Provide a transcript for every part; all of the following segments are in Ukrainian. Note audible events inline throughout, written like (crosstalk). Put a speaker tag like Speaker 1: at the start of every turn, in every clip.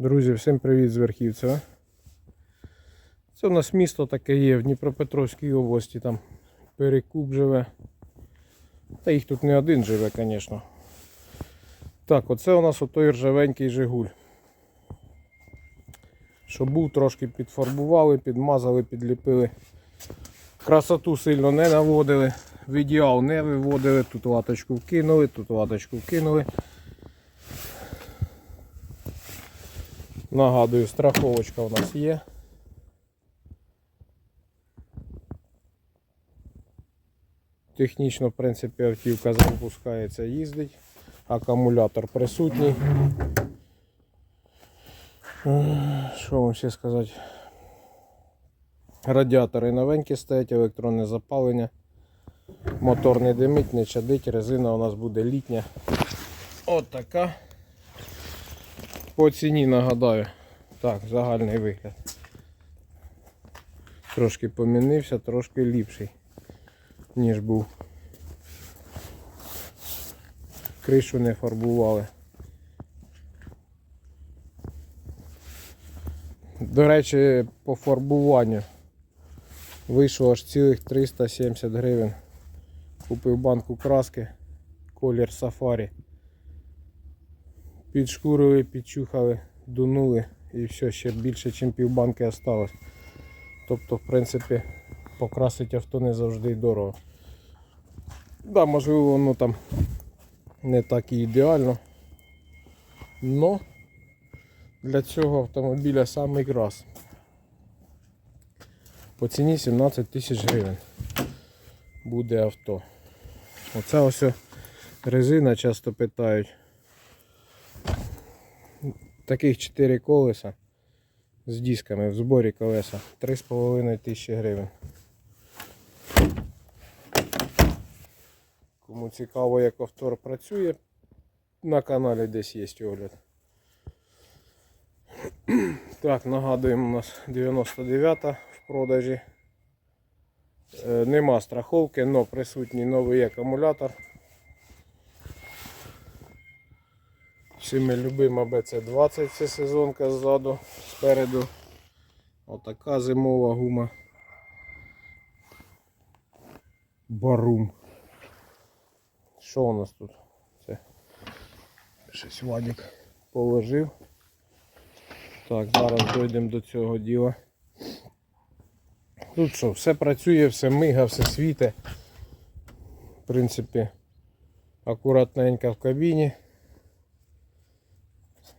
Speaker 1: Друзі, всім привіт з Верхівцева. Це у нас місто таке є в Дніпропетровській області, там Перекуп живе. Та їх тут не один живе, звісно. Так, оце у нас отой ржавенький Жигуль. Що був, трошки підфарбували, підмазали, підліпили. Красоту сильно не наводили, в ідеал не виводили, тут латочку вкинули, тут латочку вкинули. Нагадую, страховочка у нас є. Технічно, в принципі, автівка запускається, їздить. Акумулятор присутній. Що вам ще сказати? Радіатори новенькі стоять, електронне запалення. Мотор не димить, не чадить, резина у нас буде літня. От така. По ціні нагадаю. Так, загальний вигляд. Трошки помінився, трошки ліпший, ніж був. Кришу не фарбували. До речі, по фарбуванню вийшло аж цілих 370 гривень. Купив банку краски, колір сафарі. Підшкурили, підчухали, дунули і все, ще більше, ніж півбанки осталось. Тобто, в принципі, покрасити авто не завжди дорого. Да, можливо, воно там не так і ідеально. Но для цього автомобіля самий крас. По ціні 17 тисяч гривень буде авто. Оце ось резина часто питають. Таких 4 колеса з дисками в зборі колеса 3,5 тисячі гривень. Кому цікаво, як автор працює, на каналі десь є огляд. (clears throat) Так, нагадуємо, у нас 99-та в продажі. Е, Нема страховки, але присутній новий акумулятор. Всіми любима BC20 це сезонка ззаду, спереду. Отака зимова гума. Барум. Що у нас тут? Це щось Вадик положив. Так, зараз дійдемо до цього діла. Тут що, все працює, все мига, все світе. В принципі, акуратненько в кабіні.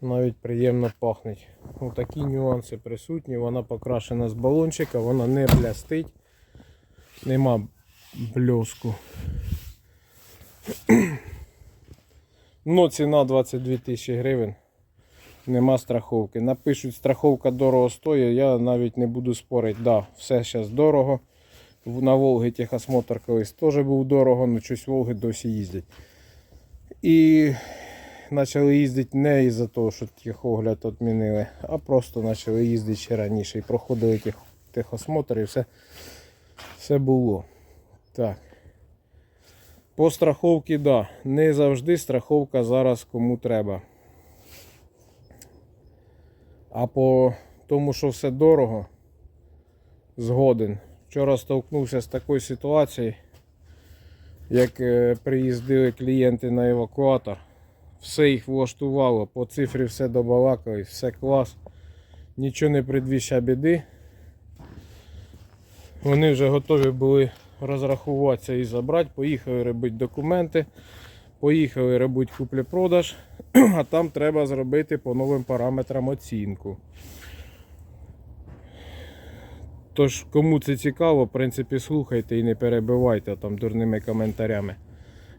Speaker 1: Навіть приємно пахнуть. Ось такі нюанси присутні. Вона покрашена з балончика, вона не блястить, нема бльоску. (clears throat) Ну, ціна 22 тисячі гривень. Нема страховки. Напишуть, страховка дорого стоїть, я навіть не буду спорити. Да, все зараз дорого. На Волги техосмотр колись теж був дорого, але щось Волги досі їздять. І почали їздити не із-за того, що техогляд відмінили, а просто почали їздити ще раніше. І проходили тех, техосмотр і все, все було. Так. По страховці, да. Не завжди страховка зараз кому треба. А по тому, що все дорого, згоден. Вчора столкнувся з такою ситуацією, як е, приїздили клієнти на евакуатор. Все їх влаштувало, по цифрі все добалакали, все клас. Нічого не предвіща біди. Вони вже готові були розрахуватися і забрати. Поїхали робити документи. Поїхали робити куплі-продаж, (clears throat) а там треба зробити по новим параметрам оцінку. Тож, кому це цікаво, в принципі, слухайте і не перебивайте там дурними коментарями.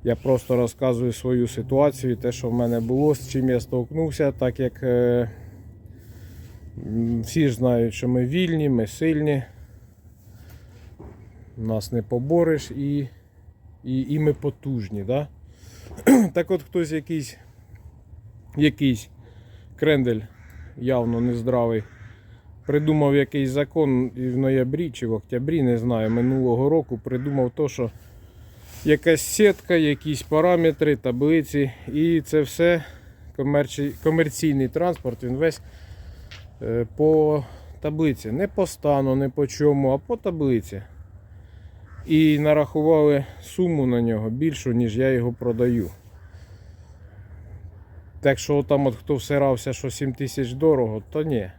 Speaker 1: Я просто розказую свою ситуацію, те, що в мене було, з чим я столкнувся, так як е, всі знають, що ми вільні, ми сильні, нас не побориш і, і, і ми потужні. Да? (clears throat) Так от хтось якийсь, якийсь крендель явно нездравий. Придумав якийсь закон і в ноябрі чи в октябрі, не знаю, минулого року придумав то, що якась сітка, якісь параметри, таблиці, і це все комерці- комерційний транспорт, він весь Е, По таблиці. Не по стану, не по чому, а по таблиці. І нарахували суму на нього більшу, ніж я його продаю. Так що там от хто всирався, що 7 тисяч дорого, то ні.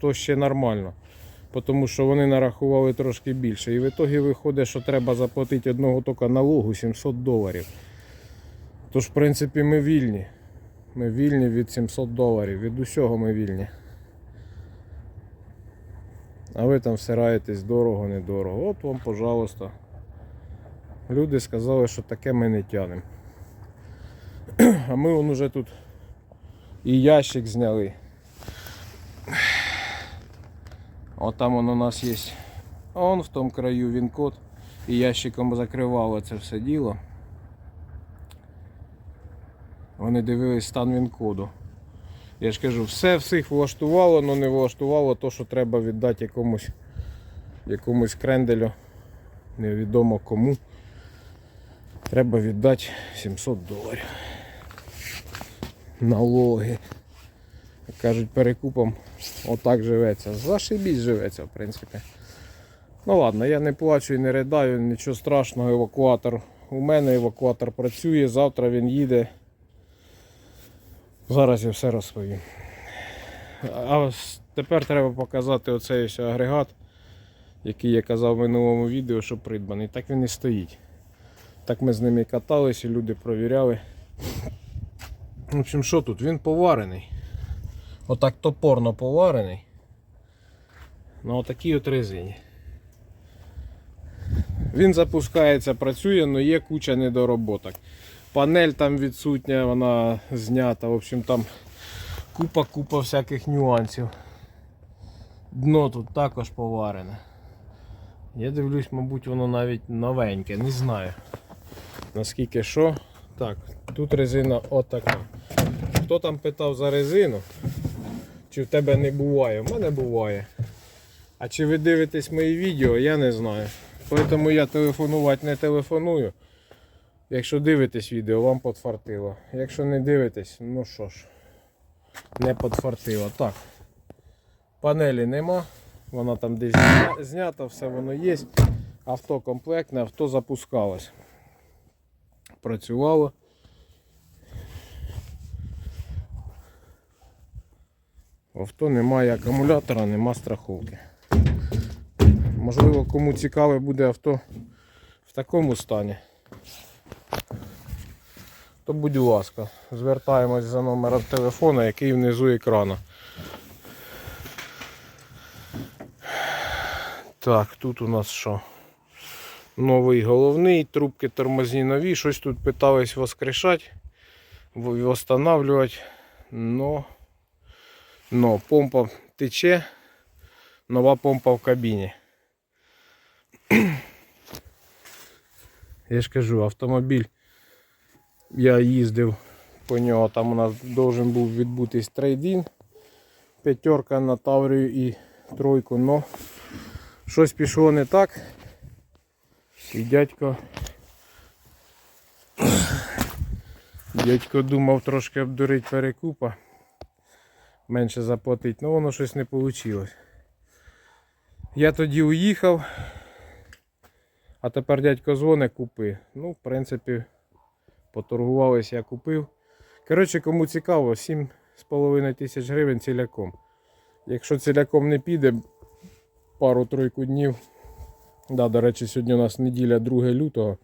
Speaker 1: То ще нормально. Тому що вони нарахували трошки більше. І в ітогі виходить, що треба заплатити одного тільки налогу 700 доларів. Тож, в принципі, ми вільні. Ми вільні від 700 доларів. Від усього ми вільні. А ви там всираєтесь дорого, недорого. От вам, пожалуйста. Люди сказали, що таке ми не тянемо. (clears throat) А ми вон уже тут і ящик зняли. От там он у нас є. Он в тому краю він код. І ящиком закривало це все діло. Вони дивились стан він-коду. Я ж кажу, все всіх влаштувало, але не влаштувало то, що треба віддати якомусь, якомусь кренделю. Невідомо кому. Треба віддати 700 доларів. Налоги. Як кажуть, перекупом отак живеться. Зашибісь живеться, в принципі. Ну ладно, я не плачу і не ридаю, нічого страшного, евакуатор. У мене евакуатор працює, завтра він їде. Зараз я все розповім. А тепер треба показати оцей ось агрегат, який я казав в минулому відео, що придбаний. Так він і стоїть. Так ми з ними каталися, люди провіряли. В общем, що тут? Він поварений. Отак топорно поварений. На отакій от резині. Він запускається, працює, але є куча недороботок. Панель там відсутня, вона знята. В общем, там купа-купа всяких нюансів. Дно тут також поварене. Я дивлюсь, мабуть, воно навіть новеньке, не знаю. Наскільки що. Так, тут резина отака. Хто там питав за резину? Чи в тебе не буває? В мене буває. А чи ви дивитесь мої відео, я не знаю. Тому я телефонувати не телефоную. Якщо дивитесь відео, вам подфартило. Якщо не дивитесь, ну що ж, не подфартило. Так. Панелі нема. Вона там десь знята, все воно є. Авто комплектне, авто запускалось. Працювало. В авто немає акумулятора, нема страховки. Можливо, кому цікаве буде авто в такому стані. То будь ласка, звертаємось за номером телефона, який внизу екрану. Так, тут у нас що? Новий головний, трубки тормозні нові, щось тут питались воскрешати, восстанавливати. Но, но помпа тече, нова помпа в кабіні. Я ж кажу, автомобіль. Я їздив по нього, там у нас должен був відбутись трейдін. П'ятерка на Таврію і тройку, но щось пішло не так. І дядько. Дядько думав трошки обдурити перекупа. Менше заплатити, але воно щось не вийшло. Я тоді уїхав, а тепер дядько дзвони купи. Ну, в принципі, поторгувалися, я купив. Коротше, кому цікаво, 7,5 тисяч гривень ціляком. Якщо ціляком не піде, пару-тройку днів. Да, до речі, сьогодні у нас неділя 2 лютого.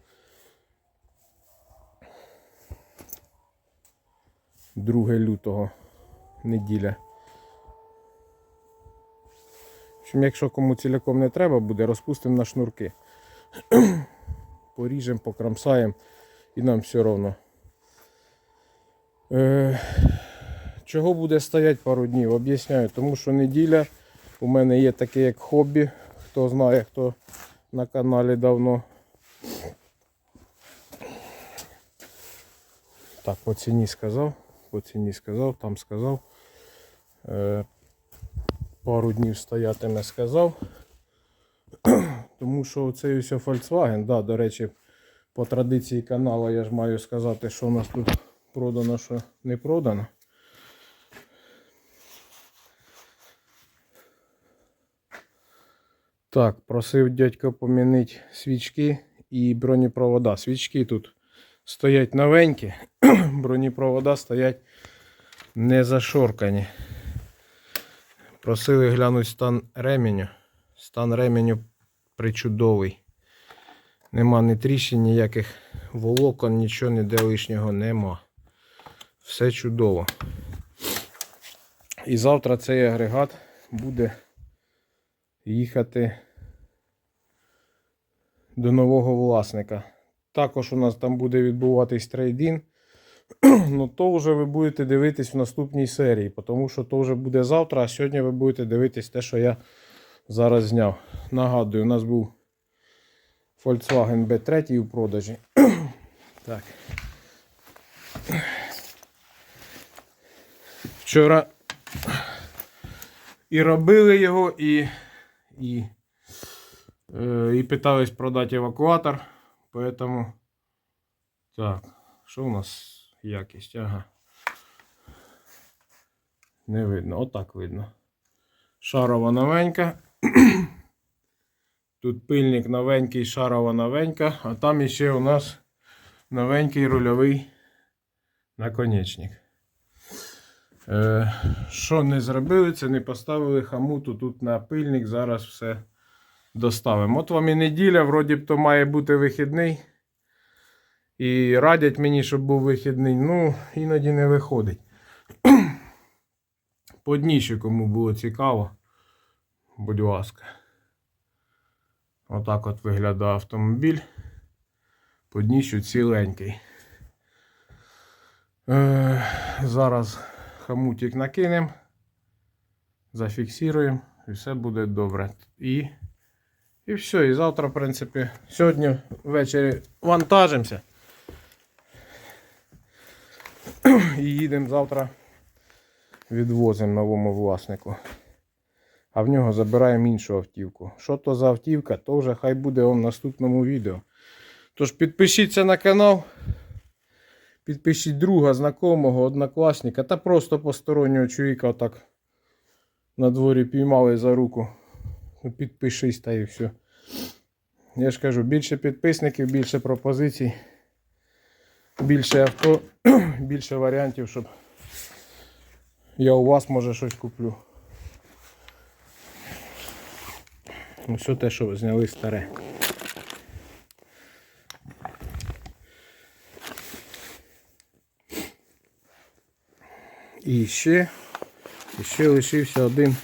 Speaker 1: 2 лютого неділя. В общем, якщо кому ціляком не треба буде, розпустимо на шнурки. (clears throat) Поріжемо, покрамсаємо і нам все одно. Е, чого буде стояти пару днів? Об'ясняю, тому що неділя у мене є таке як хобі. Хто знає, хто на каналі давно. Так, по ціні сказав, по ціні сказав, там сказав. Е, пару днів стоятиме сказав. (clears throat) Тому що цей ось Volkswagen, да, до речі, по традиції каналу я ж маю сказати, що у нас тут продано, що не продано. Так, просив дядько помінити свічки і бронепровода. Свічки тут стоять новенькі, (clears throat) бронепровода стоять не зашоркані. Просили глянути стан ременю. Стан ременю причудовий. Нема ні тріщин, ніяких волокон, нічого ніде лишнього нема. Все чудово. І завтра цей агрегат буде їхати до нового власника. Також у нас там буде відбуватись трейдин. (clears throat) Ну, то вже ви будете дивитись в наступній серії, тому що то вже буде завтра, а сьогодні ви будете дивитись те, що я зараз зняв. Нагадую, у нас був Volkswagen B3 у продажі. (clears throat) так. Вчора і робили його, і, і, е, і питались продати евакуатор. Поэтому. Так, що у нас якість? Ага. Не видно, отак видно. Шарова новенька. (clears throat) Тут пильник новенький, шарова новенька, а там іще у нас новенький рульовий наконечник. Е, що не зробили, це не поставили хамуту тут на пильник. Зараз все доставимо. От вам і неділя, вроді б то має бути вихідний. І радять мені, щоб був вихідний. Ну, іноді не виходить. (clears throat) По дніщу, кому було цікаво. Будь ласка. Отак от виглядає автомобіль. По дніщу ціленький. Е, зараз хамутик накинемо, зафіксуємо і все буде добре. І, і все. І завтра, в принципі, сьогодні ввечері вантажимося. І їдемо завтра, відвозимо новому власнику. А в нього забираємо іншу автівку. Що то за автівка, то вже хай буде вам в наступному відео. Тож підпишіться на канал. Підпишіть друга, знакомого, однокласника та просто постороннього чоловіка отак на дворі піймали за руку. Ну, підпишись та і все. Я ж кажу, більше підписників, більше пропозицій, більше авто, (clears throat) більше варіантів, щоб я у вас може щось куплю. Ну, все те, що зняли старе. І ще, і ще лишився один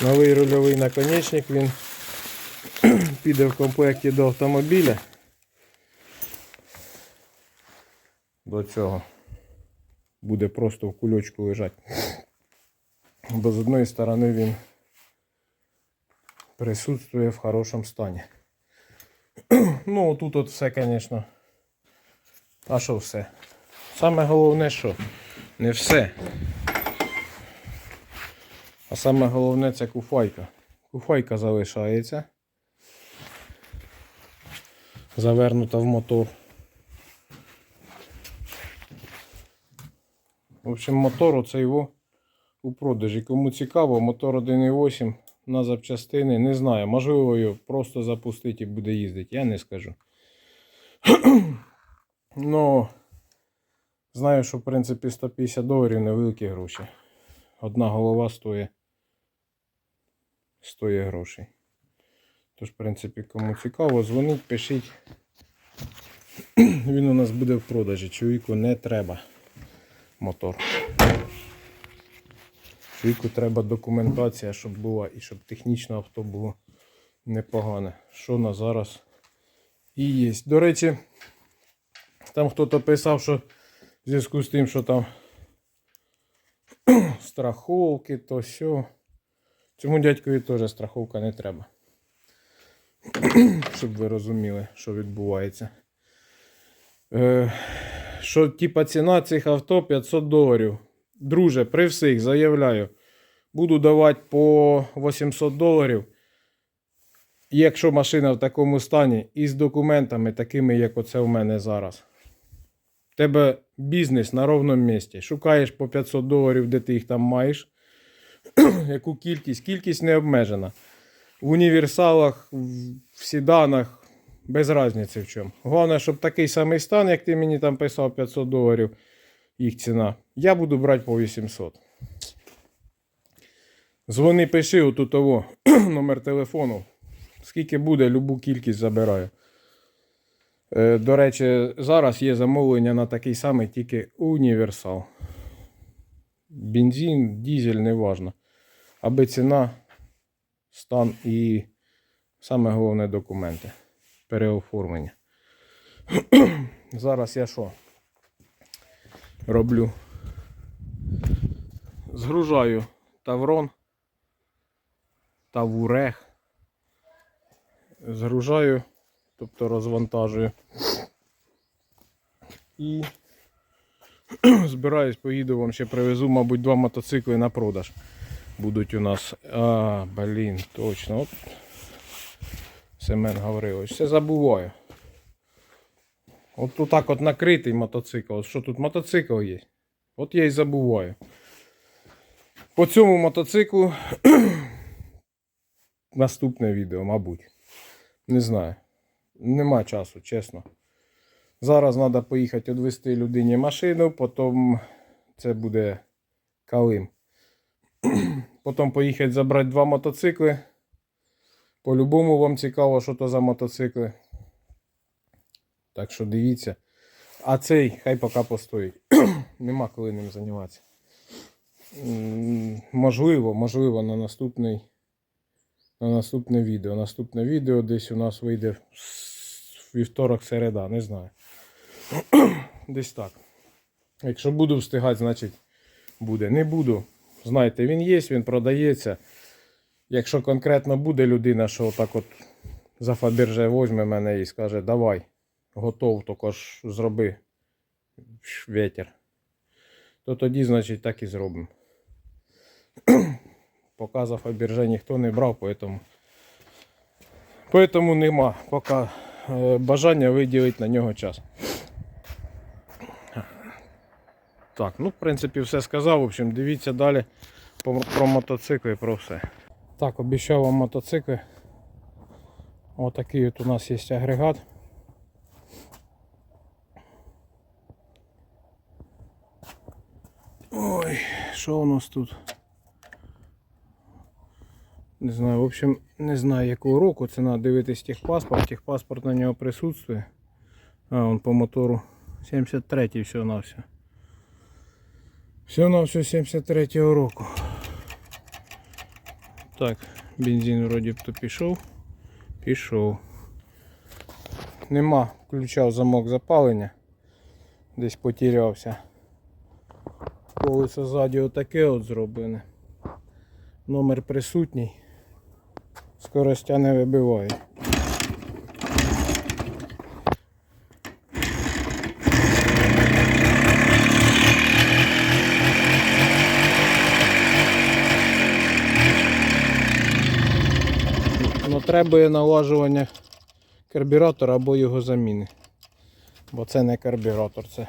Speaker 1: новий рульовий наконечник. Він (clears throat) піде в комплекті до автомобіля. Цього буде просто в кульочку лежати. Бо з одної сторони він присутствує в хорошому стані. (clears throat) Ну, тут от все, звісно. А що все? Саме головне, що не все. А саме головне це куфайка. Куфайка залишається. Завернута в мотор. В общем, мотор оце його у продажі. Кому цікаво, мотор 1.8 на запчастини. Не знаю, можливо його просто запустити і буде їздити. Я не скажу. (clears throat) Ну. Знаю, що в принципі 150 доларів невеликі гроші. Одна голова стоїть стоїть грошей. Тож, в принципі, кому цікаво, дзвоніть, пишіть. (clears throat) Він у нас буде в продажі. Чоловіку не треба мотор. Чоловіку треба документація, щоб була і щоб технічне авто було непогане. Що на зараз і є. До речі, там хтось писав, що в зв'язку з тим, що там (clears throat) страховки, то що. Цьому дядькові теж страховка не треба. (clears throat) Щоб ви розуміли, що відбувається. Е, що, типа, ціна цих авто 500 доларів. Друже, при всіх заявляю, буду давати по 800 доларів. Якщо машина в такому стані і з документами, такими, як оце в мене зараз тебе бізнес на ровному місці. Шукаєш по 500 доларів, де ти їх там маєш. (clears throat) Яку кількість? Кількість не обмежена. в універсалах, в седанах, без різниці в чому. Головне, щоб такий самий стан, як ти мені там писав 500 доларів, їх ціна. Я буду брати по 800. Дзвони, пиши отут того (clears throat) номер телефону. Скільки буде, любу кількість забираю. Е, До речі, зараз є замовлення на такий самий, тільки універсал. Бензин, дізель, не важно. Аби ціна, стан і саме головне документи. Переоформлення. (clears throat) Зараз я що? Роблю. Згружаю Таврон. Тавурех. Згружаю, тобто розвантажую. І (clears throat) збираюсь, поїду вам ще привезу, мабуть, два мотоцикли на продаж. Будуть у нас. А, блін, точно. От Семен Гаврилович. Все забуваю. От тут так от накритий мотоцикл. От що тут мотоцикл є? От я і забуваю. По цьому мотоциклу (clears throat) наступне відео, мабуть. Не знаю. Нема часу, чесно. Зараз треба поїхати відвести людині машину, потім це буде Калим. (clears throat) Потім поїхати забрати два мотоцикли. По-любому вам цікаво, що то за мотоцикли. Так що дивіться. А цей хай поки постоїть. (clears throat) Нема коли ним займатися. Можливо, можливо, на наступний. На наступне відео. Наступне відео десь у нас вийде вівторок середа, не знаю. (clears throat) Десь так. Якщо буду встигати, значить буде. Не буду. Знаєте, він є, він продається. Якщо конкретно буде людина, що так от за Фаберже возьме мене і скаже, давай, готов, тільки ж зроби ветер, то тоді, значить, так і зробимо. (clears throat) Поки за Фаберже ніхто не брав, поэтому, поэтому нема поки е, бажання виділити на нього час. Так, ну, в принципі, все сказав. В общем, дивіться далі про мотоцикли і про все. Так, обіцяв вам мотоцикли. Отакий от у нас є агрегат. Ой, що у нас тут? Не знаю, в общем, не знаю якого року. Це треба дивитись техпаспорт. Техпаспорт на нього присутствує. А, он по мотору 73-й все на все. Все на все 73-го року. Так, бензин вроді б то пішов. Пішов. Нема, включав замок запалення. Десь потерявся. Колесо ззаді отаке от зроблене. Номер присутній. Скоростя не вибиває. Треба налажування карбюратора або його заміни. Бо це не карбюратор, це.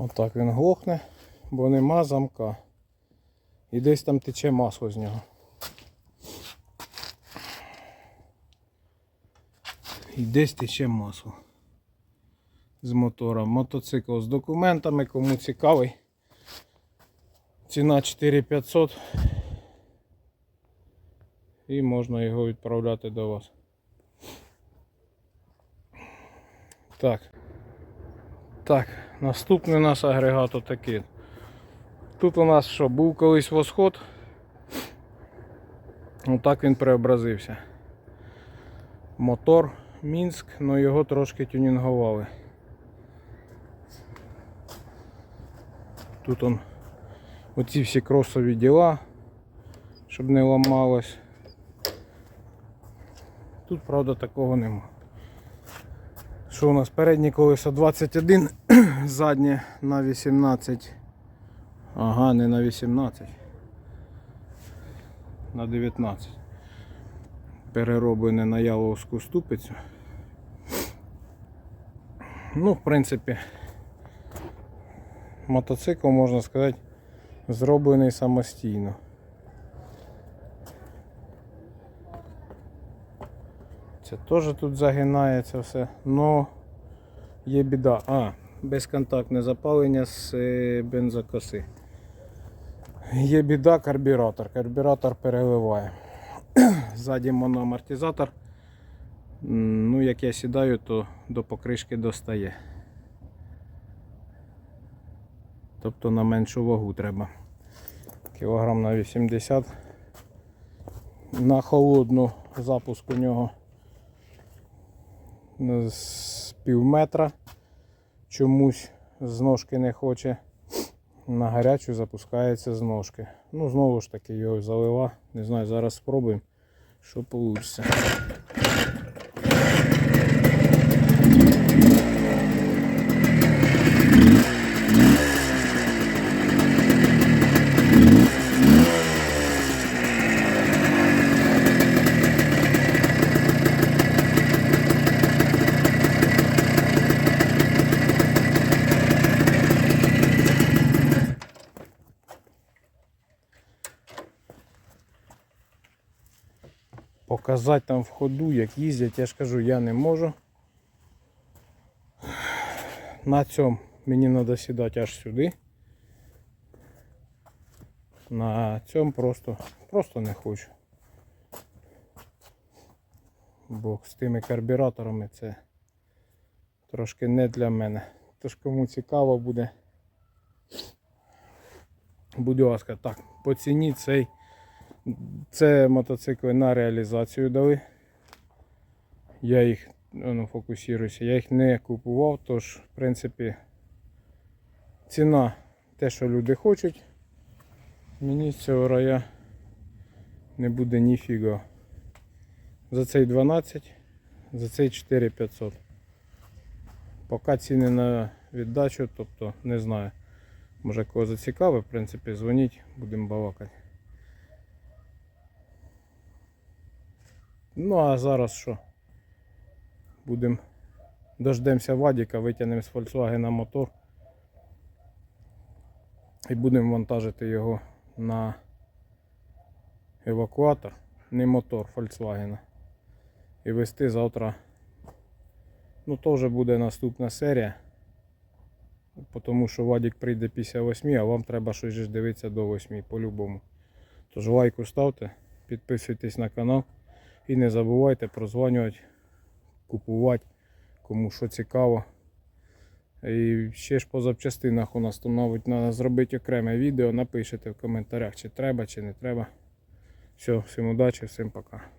Speaker 1: Отак він глохне, бо нема замка. І десь там тече масло з нього. І десь тече масло з мотора. Мотоцикл з документами, кому цікавий. Ціна 4500. І можна його відправляти до вас. Так. Так, наступний у нас агрегат отакий. Тут у нас що, був колись восход. Отак він преобразився. Мотор Мінськ, але його трошки тюнінгували. Тут он оці всі кросові діла, щоб не ламалось. Тут, правда, такого нема. Що у нас переднє колесо 21, (clears throat) заднє на 18. Ага, не на 18. На 19. Перероблене на яловську ступицю. Ну, в принципі, мотоцикл, можна сказати, зроблений самостійно. Це теж тут загинається все. Но є біда. А, безконтактне запалення з е, бензокоси. Є біда карбюратор. Карбюратор переливає. (clears throat) Ззаді моноамортизатор. Ну, як я сідаю, то до покришки достає. Тобто на меншу вагу треба. Кілограм на 80. На холодну запуск у нього з пів метра. Чомусь з ножки не хоче. На гарячу запускається з ножки. Ну, знову ж таки, його залила. Не знаю, зараз спробуємо, що вийде. Показати там в ходу, як їздять, я ж кажу, я не можу. На цьому мені треба сідати аж сюди. На цьому просто, просто не хочу. Бо з тими карбюраторами це трошки не для мене. Тож кому цікаво буде. Будь ласка, так, по ціні цей. Це мотоцикли на реалізацію дали. Я їх ну, фокусуюся, я їх не купував, тож, в принципі, ціна те, що люди хочуть. Мені цього рая не буде ніфіга. За цей 12, за цей 4500. Поки ціни на віддачу, тобто не знаю. Може кого зацікавить, в принципі, дзвоніть, будемо балакати. Ну а зараз що? Будемо дождемося Вадіка, витягнемо з Volkswagen мотор і будемо вантажити його на евакуатор, не мотор Volkswagen. І вести завтра. Ну то вже буде наступна серія. Тому що Вадік прийде після 8, а вам треба щось дивитися до 8 по-любому. Тож лайку ставте, підписуйтесь на канал. І не забувайте прозванювати, купувати, кому що цікаво. І ще ж по запчастинах у нас там, мабуть, треба зробити окреме відео. Напишіть в коментарях, чи треба, чи не треба. Все, всім удачі, всім пока.